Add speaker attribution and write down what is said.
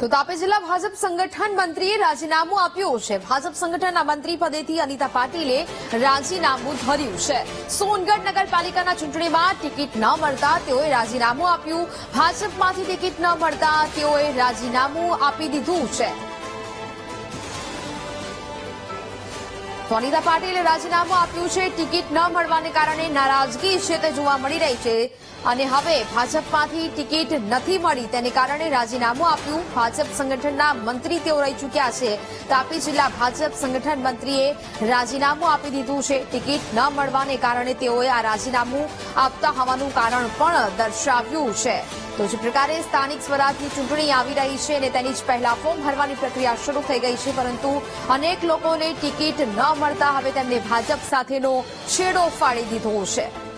Speaker 1: તો તાપી જિલ્લા ભાજપ સંગઠન મંત્રીએ રાજીનામું આપ્યું છે. ભાજપ સંગઠનના મંત્રી પદેથી અનિતા પાટીલે રાજીનામું ધર્યું છે. સોનગઢ નગરપાલિકાના ચૂંટણીમાં ટિકિટ ન મળતા તેઓએ રાજીનામું આપ્યું. ભાજપમાંથી ટિકિટ ન મળતા તેઓએ રાજીનામું આપી દીધું છે. તો અનિતા પાટીલે રાજીનામું આપ્યું છે. ટિકિટ ન મળવાને કારણે નારાજગી છે તે જોવા મળી રહી છે. અને હવે ભાજપમાંથી ટિકિટ નથી મળી તેને કારણે રાજીનામું આપ્યું. ભાજપ સંગઠનના મંત્રી તેઓ રહી ચૂક્યા છે. તાપી જિલ્લા ભાજપ સંગઠન મંત્રીએ રાજીનામું આપી દીધું છે. ટિકિટ ન મળવાને કારણે તેઓએ આ રાજીનામું આપતા હોવાનું કારણ પણ દર્શાવ્યું છે. તો જે પ્રકારે સ્થાનિક સ્વરાજની ચૂંટણી આવી રહી છે અને તેની જ પહેલા ફોર્મ ભરવાની પ્રક્રિયા શરૂ થઈ ગઈ છે. પરંતુ અનેક લોકોને ટિકિટ ન મળતા હવે તેમને ભાજપ સાથેનો છેડો ફાડી દીધો છે.